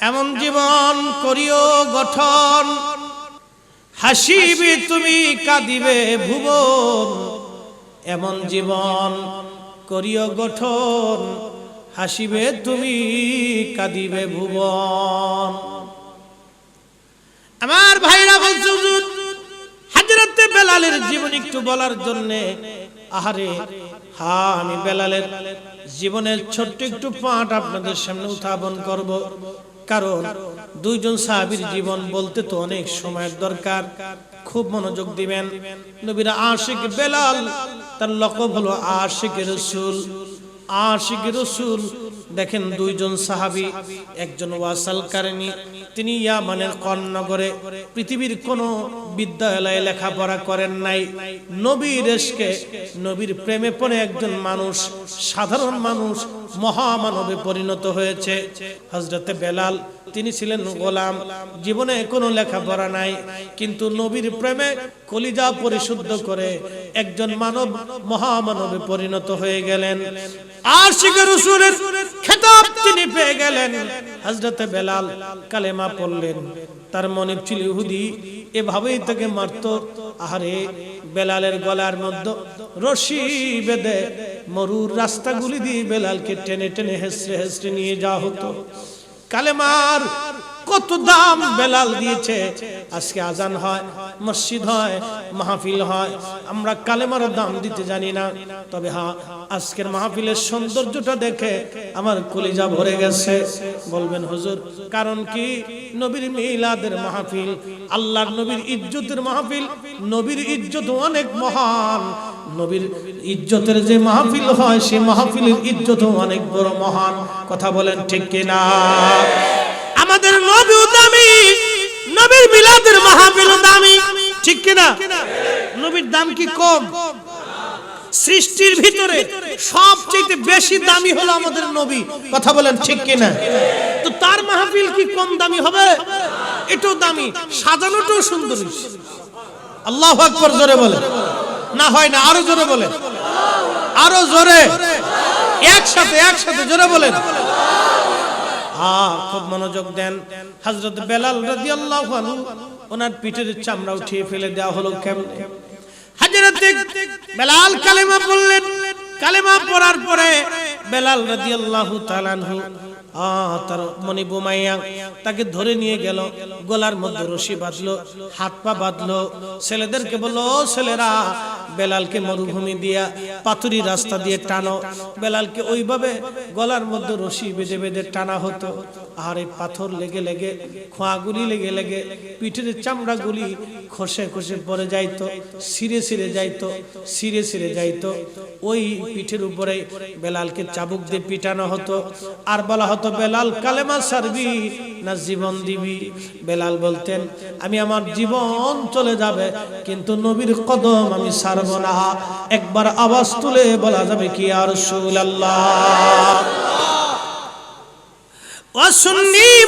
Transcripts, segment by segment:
এমন জীবন করিও গঠন। হাসিবে তুমি কাঁদিবে ভুবন। এমন জীবন করিও গঠন। হাসিবে তুমি কাঁদিবে ভুবন। আমার ভাইরা বলছে হুজুর হাজরতে বেলালের জীবন একটু বলার জন্য। আহারে হা আমি বেলালের জীবনের ছোট্ট একটু পাঠ আপনাদের সামনে উত্থাপন করব। কারণ দুইজন সাহাবীর জীবন বলতে তো অনেক সময়ের দরকার। খুব মনোযোগ দিবেন। নবীর আশিক বেলাল, তার লক্ষ্য হলো আশিক রসুল। আশিক রসুল দেখেন দুইজন সাহাবী, একজন ওয়াসাল কারেনি তিনি ইয়ামানের কর্ণনগরে পৃথিবীর কোন বিদ্যালয়ে লেখাপড়া করেন নাই। নবীর এসকে নবীর প্রেমে পড়ে একজন মানুষ, সাধারণ মানুষ, মহামানবে পরিণত হয়েছে। হজরতে বেলাল, তিনি ছিলেন গোলাম, জীবনে কোনো লেখাপড়া নাই, কিন্তু নবীর প্রেমে কলিজা পরিশুদ্ধ করে একজন মানব মহামানবে পরিণত হয়ে গেলেন। আশিকের রসুলের খেতাব তিনি পেয়ে গেলেন। হজরতে বেলাল কালেমা পড়লেন। তার মনে ছিল ইহুদি, এভাবেই তাকে মারত। আহারে, বেলালের গলার মধ্যে রশি বেঁধে মরুর রাস্তাগুলি দিয়ে বেলালকে টেনে টেনে হেসড়ে হেসড়ে নিয়ে যাওয়া হতো। কালেমার কত দাম বেলাল দিয়েছে। আজকে আজান হয়, মসজিদ হয়, মাহফিল হয়। আমরা কালেমার দাম দিতে জানি না। তবে হ্যাঁ আজকের মাহফিলের সৌন্দর্যটা দেখে আমার কলিজা ভরে গেছে। বলবেন, হুজুর, কারণ কি? নবীর মিলাদের মাহফিল, আল্লাহর নবীর ইজ্জতের মাহফিল, নবীর ইজ্জত অনেক মহান। নবীর ইজ্জতের যে মাহফিল হয়, সে মাহফিলের ইজ্জত অনেক বড় মহান। কথা বলেন ঠিক কিনা? নবীর মিলাদের মাহফিলও দামি। ঠিক কিনা? নবীর দাম কি কম? সৃষ্টির ভিতরে সবচেয়ে বেশি দামি হলো আমাদের নবী। কথা বলেন ঠিক কিনা? তো তার মাহফিল কি কম দামি হবে? এটাও দামি। সাজানোটাও সুন্দর। আল্লাহ আকবর জোরে বলে। না হয় না, আরও জোরে বলে। আরও জোরে। একসাথে একসাথে জোরে বলেন। খুব মনোযোগ দেন। হজরত বেলাল রাদিয়াল্লাহু আনহু ওনার পিঠের চামড়া উঠিয়ে ফেলে দেওয়া হলো কেমনে? হযরত বেলাল কালেমা পড়লেন। কালেমা পড়ার পরে বেলাল রাদিয়াল্লাহু তাআলা আনহু তার মনি বোমাইয়া তাকে ধরে নিয়ে গেল। গলার মধ্যে রশি বাঁধলো, হাত পা বাঁধলো। ছেলেদেরকে বলল ছেলেরা, বেলালকে মরুভূমি দিয়া পাথুরি রাস্তা দিয়ে টানো। বেলালকে ওইভাবে গলার মধ্যে রশি বেঁধে বেঁধে টানা হতো। আর এই পাথর লেগে লেগে, খোঁয়াগুলি লেগে লেগে, পিঠের চামড়াগুলি খসে খসে পড়ে যাইতো সিরে সিরে যাইতো সিরে সিরে যাইতো। ওই পিঠের উপরে বেলালকে চাবুক দিয়ে পিটানো হতো। আর বলা হতো, বেলাল, কালেমা সারবি না জীবন দিবি? বেলাল বলতেন, আমি আমার জীবন চলে যাবে, কিন্তু নবীর কদম আমি সারব না। একবার আওয়াজ তুলে বলা যাবে কি আর আল্লাহ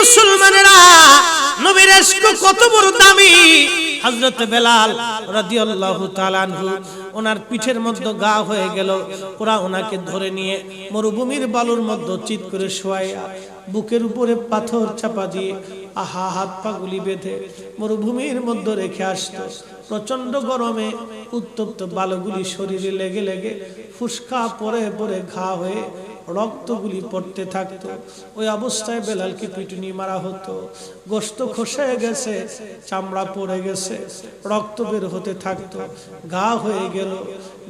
মুসলমানেরা, নবীর কত বড় দামি। হযরত বেলাল রাদিয়াল্লাহু তাআলা আনহু, ওনার পিঠের মধ্যে গা হয়ে গেল। ওরা ওনাকে ধরে নিয়ে মরুভূমির বালুর মধ্যে চিত করে শোয়াইয়া বুকের উপরে পাথর চাপা দিয়ে আহা হাত পা গুলি বেঁধে মরুভূমির মধ্যে রেখে আসতো। প্রচণ্ড গরমে উত্তপ্ত বালুগুলি শরীরে লেগে লেগে ফুসকা পরে পরে ঘা হয়ে রক্তগুলি পড়তে থাকতো। ওই অবস্থায় বেলালকে পিটুনি মারা হতো। গোস্ত খসে গেছে, চামড়া পড়ে গেছে, রক্ত বের হতে থাকতো। ঘা হয়ে গেল,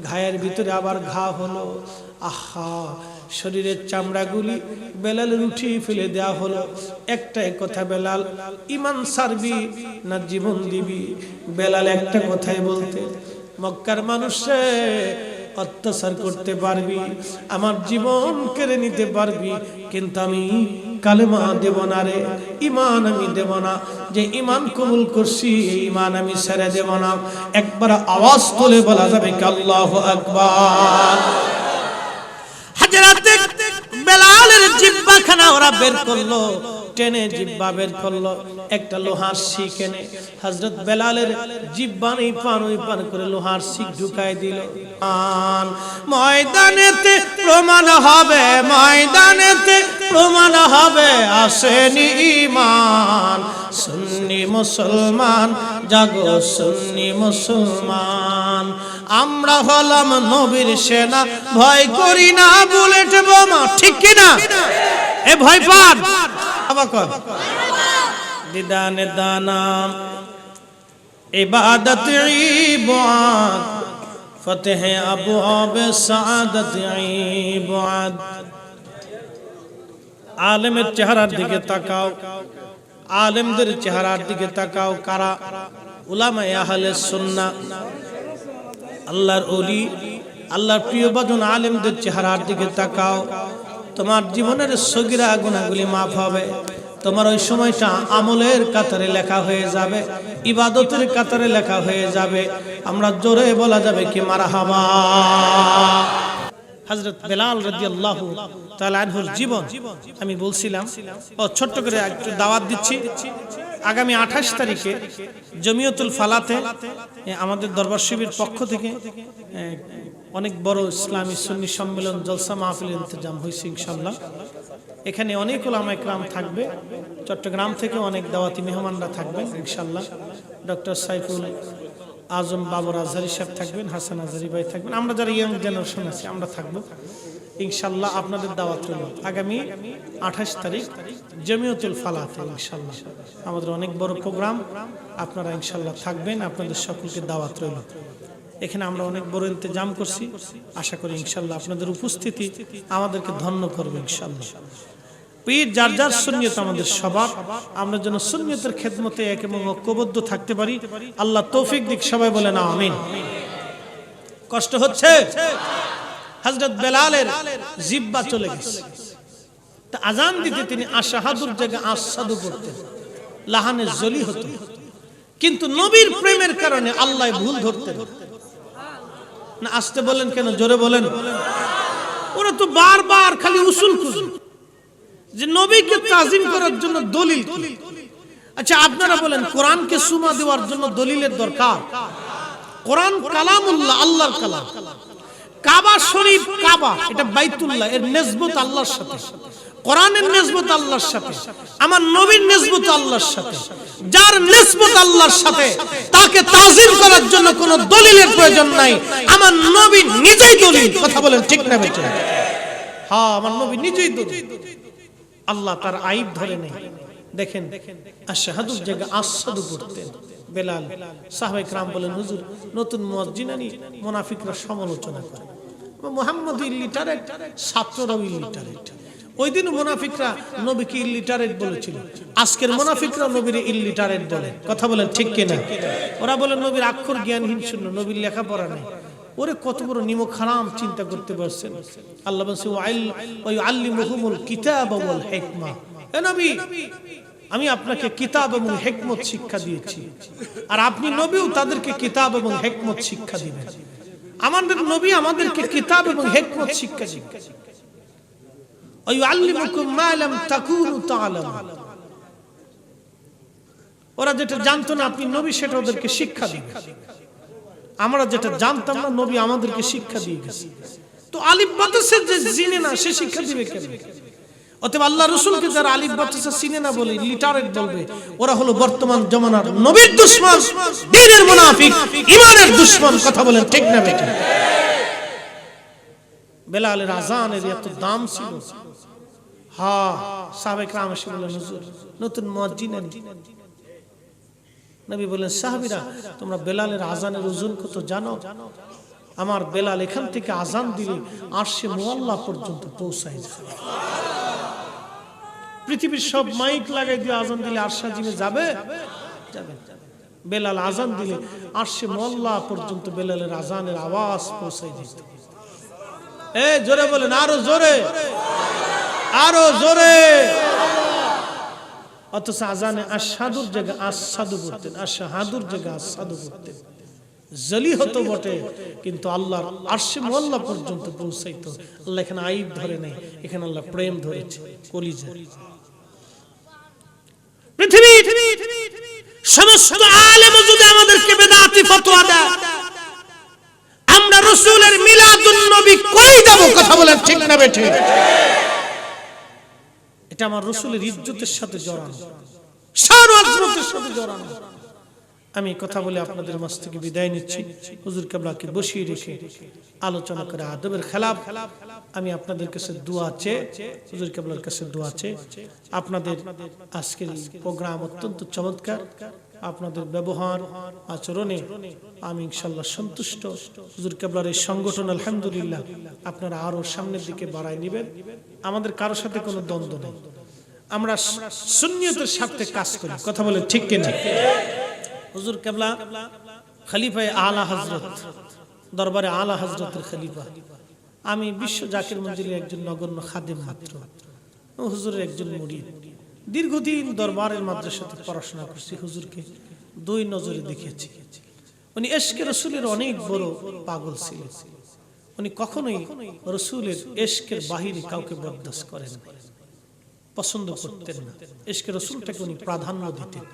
ঘায়ের ভিতরে আবার ঘা হলো। আহা, শরীরের চামড়াগুলি বেলালের উঠিয়ে ফেলে দেওয়া হলো। একটাই কথা বেলাল, ইমান সারবি না জীবন দিবি? বেলাল একটা কথাই বলতে, মক্কার মানুষে অত্যাচার করতে পারবি, আমার জীবন কেড়ে নিতে পারবি, কিন্তু আমি কালেমা দেব না রে ইমান আমি দেব না, যে ইমান কবুল করছি ইমান আমি ছেড়ে দেব না। একবার আওয়াজ তুলে বলা যাবে কি আল্লাহ আকবার। হাজরাতে বেলালের জিব্বাখানা ওরা বের করল টেনে জিব্বা বের করল, একটা লোহার শিখ এনে হজরত বেলালের জিব্বা নেই পান ওই পান করে লোহার শিখ ঢুকাই দিল। আন, ময়দানেতে প্রমাণ হবে, ময়দানেতে প্রমাণ হবে, আসেনি ইমান সুন্নি মুসলমান, জাগো সুন্নি মুসলমান। আমরা হলাম নবীর সেনা, ভয় করি না, বুলেট বোমা, ঠিক কিনা? এ ভয় পান? কর। দিদানে দানাম ইবাদত ইবাদ, ফতেহ আবু আবে সাদত ইবাদ। আলেমের চেহারার দিকে তাকাও, আলেমদের চেহারার দিকে তাকাও কারা? উলামা আহলে সুন্নাহ। আল্লাহর অলি আল্লাহর প্রিয় বাজন আলেমদের চেহারার দিকে তাকাও। তোমার জীবনের সগিরা গুণাগুলি মাফ হবে। তোমার ওই সময়টা আমলের কাতারে লেখা হয়ে যাবে, ইবাদতের কাতারে লেখা হয়ে যাবে। আমরা জোরে বলা যাবে কি মারা হাবা হজরত বেলাল রাদিয়াল্লাহু তাআলা আনহুর জীবন, আমি বলছিলাম, ও ছোট্ট করে একটু দাওয়াত দিচ্ছি। আগামী আঠাশ তারিখে জমিয়তুল ফালাতে আমাদের দরবার শিবির পক্ষ থেকে অনেক বড় ইসলামী সুন্নি সম্মেলন, জলসা মাহফিল ইন্তজাম হয়েছে ইনশাল্লাহ এখানে অনেক ওলামা একরাম থাকবে। চট্টগ্রাম থেকে অনেক দাওয়াতি মেহমানরা থাকবেন ইনশাল্লাহ ডক্টর সাইফুল আজম বাবর আজহারি সাহেব থাকবেন, হাসান আজহারি ভাই থাকবেন। আমরা যারা ইয়াং জেনারেশন আছি, আমরা থাকব। ইনশাল্লাহ আপনাদের দাওয়াত রইল। আগামী আঠাশ তারিখ জমিয়তুল ফালাতে ইনশাল্লাহ আমাদের অনেক বড় প্রোগ্রাম, আপনারা ইনশাল্লাহ থাকবেন, আপনাদের সকলকে দাওয়াত রইল। এখানে আমরা অনেক বড় ইন্তজাম করছি। আশা করি ইনশাল্লাহ আপনাদের উপস্থিতি আমাদেরকে ধন্য করবে ইনশাল্লাহ। পীর যার যার সুন্নিয়ত আমাদের স্বভাব, আমরা যেন সুন্নিয়তের খেদমতে এক এবং ঐক্যবদ্ধ থাকতে পারি। আল্লাহ তৌফিক দিক, সবাই বলে না আমিন। কষ্ট হচ্ছে? হজরত বেলালের জিব্বা চলে গেছে। তা আজান দিতে তিনি আশাহাদুর জায়গায় আসাদু করতেন। লাহানে জলি হতো। কিন্তু নবীর প্রেমের কারণে আল্লাহ ভুল ধরতেন। না আসতে বলেন কেন? জোরে বলেন। ওরা তো বারবার খালি উসুল যে নবীকে তাজিম করার জন্য দলিল আচ্ছা আপনারা বলেন, কোরআনকে সুমা দেওয়ার জন্য দলিলের দরকার? কোরআন কালামুল্লাহ, আল্লাহর কালাম। কাবা শরীফ কাবা, এটা বাইতুল্লাহ, এর নেসবত আল্লাহর সাথে। কোরআনের নেসবত আল্লাহর সাথে, আমার নবীর নেসবত আল্লাহর সাথে, যার নেসবত আল্লাহর সাথে তাকে তাজিম করার জন্য কোনো দলিলের প্রয়োজন নাই। আমার নবী নিজেই দলিল, কথা বলেন ঠিক না বেটে হ্যাঁ আমার নবী নিজেই দলিল। আল্লাহ তার আইব ধরে নেই। দেখেন আশাহাদুর জায়গা আসাদু করতেন বেলাল সাহাবাই রাম বলেন, হুজুর, নতুন মসজিদানি মুনাফিকরা সমালোচনা করে। মোহাম্মদ ইল্লিটারেট ছাত্ররাও ইল্লিটারেট ওই দিন মুনাফিকরা নবীকে ইল্লিটারেট বলেছিল। আজকের মুনাফিকরা নবীর ইল্লিটারেট বলে। কথা বলেন ঠিক কিনা? ওরা বলে নবীর অক্ষর জ্ঞানহীন শূন্য নবীর লেখাপড়া নেই। ওরে কত বড় নিমক হারাম চিন্তা করতে পারছেন আল্লাহ বলছে ওই আল্লি মুহুমুল কিতাব ওয়াল হিকমা। এ নবী আমি আপনাকে কিতাব এবং হেকমত শিক্ষা দিয়েছি। আর আপনি নবীও তাদেরকে কিতাব এবং হেকমত শিক্ষা দিবেন। আমাদের নবী আমাদেরকে কিতাব এবং হেকমত শিক্ষা শিক্ষা ওরা যেটা জানতো না, আপনি নবী, সেটা ওদেরকে শিক্ষা দিবেন। আমরা যেটা জানতাম না, নবী আমাদেরকে শিক্ষা দিয়ে গেছে। তো আলিফ বাতাসের যে জিনে না, সে শিক্ষা দিবে অতএব আল্লাহ রসুলকে যারা আলিফ বাতাসা চিনে না বলে লিটারেট বলবে, ওরা হলো বর্তমান জমানার নবীর দুশ্মন, দিনের মুনাফিক ইমানের দুশ্মন, কথা বলেন ঠিক না বেটা বেলালের আজানের এত দাম ছিল। হা সাবেক রাম বললেন, হুজুর, নতুন মসজিদ নবী বলেন সাহাবিরা, তোমরা বেলালের আজানের ওজন কত জানো? আমার বেলাল এখান থেকে আজান দিলে আরশে মোয়াল্লা পর্যন্ত পৌঁছায় যায়। পৃথিবীর সব মাইক লাগাই দিয়ে আজান দিলে আরশা জিমে যাবে? বেলাল আজান দিলে আরশে মোয়াল্লা পর্যন্ত বেলালের আজানের আওয়াজ পৌঁছায় যেত জোরে বলেন, আরও জোরে। আরও জোরে। অথচ আজানে আসাদুর জায়গায় আসাদু করতেন আশাহাদুর জায়গায় আসাদু করতেন জলি হতো বটে, কিন্তু আল্লাহ আরশে মোল্লা পর্যন্ত আল্লাহ এখানে আইব ধরে নেই, এখানে আল্লাহ প্রেম ধরেছে, কলিজা। পৃথিবী সমস্ত আলেম যদি আমাদেরকে বেদাতি ফতোয়া দেয়। আমরা রসুলের মিলাদুন নবী কই দেব কথা বলেন ঠিক না বেঠে। এটা আমার রসুলের ইজ্জতের সাথে জড়ানো। সাথে আমি কথা বলে আপনাদের মাছ থেকে বিদায় নিচ্ছি। হুজুর কেবলাকে বসিয়ে রেখে আলোচনা করে আদবের খেলাফ। আমি আপনাদের কাছে দোয়া চেয়ে হুজুর কেবলার কাছে দোয়া চেয়ে আপনাদের আজকের প্রোগ্রাম অত্যন্ত চমৎকার। আপনাদের ব্যবহার, আচরণে আমি ইনশাল্লাহ সন্তুষ্ট। হুজুর কেবলার এই সংগঠন, আলহামদুলিল্লাহ, আপনারা আরও সামনের দিকে বাড়ায় নেবেন। আমাদের কারোর সাথে কোনো দ্বন্দ্ব নেই। আমরা সুন্নিয়তের স্বার্থে কাজ করি। কথা বলে ঠিক কিনা? হুজুর কেবলা, খলিফায় আলা হজরত দরবারে আলা হজরতের খলিফা। আমি বিশ্ব জাকির মঞ্জিলের একজন নগণ্য খাদেম মাত্র। হুজুরের একজন মুরিদ দীর্ঘদিন দরবারের মাদ্রাসাতে পড়াশোনা করছি হুজুরকে, দুই নজরে দেখেছি। উনি এশকে রসুলের অনেক বড় পাগল ছিলেন। উনি কখনোই রসুলের এশকের বাহিরে কাউকে বরদাস্ত করেন পছন্দ করতেন না। এশকে রসুলটাকে উনি প্রাধান্য দিতেন।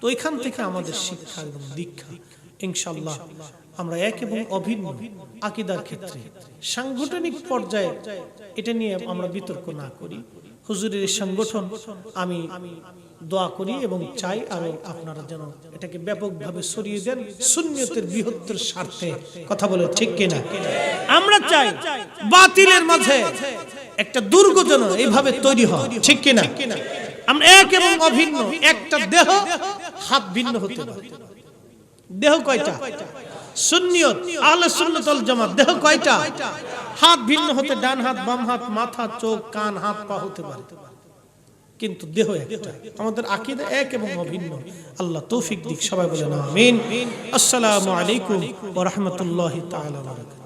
তো ওইখান থেকে আমাদের শিক্ষা এবং দীক্ষা ইনশাল্লাহ আমরা এক এবং অভিন্ন আকিদার ক্ষেত্রে সাংগঠনিক পর্যায়ে এটা নিয়ে আমরা বিতর্ক না করি। হুজুরের সংগঠন, আমি দোয়া করি এবং চাই আরও আপনারা যেন এটাকে ব্যাপকভাবে ছড়িয়ে দেন সুন্নিয়তের বৃহত্তর স্বার্থে। কথা বলে ঠিক কিনা? আমরা চাই বাতিলের মাঝে একটা দুর্গ যেন এইভাবে তৈরি হয়। ঠিক কিনা? আমরা এক এবং অভিন্ন, একটা দেহ, হাত ভিন্ন হতে দেহ কয়টা? সুন্নিয়ত, আহলে ওয়াল জামাত, দেহ কয়টা? হাত ভিন্ন হতে ডান হাত, বাম হাত, মাথা, চোখ, কান, হাত, পা হতে পারে। কিন্তু দেহ একটা। আমাদের আকিদা এক এবং অভিন্ন। আল্লাহ তৌফিক দিক, সবাই বলেন আমিন। আসসালামু আলাইকুম ওয়া রাহমাতুল্লাহি তাআলা ওয়া বারাকাতুহু।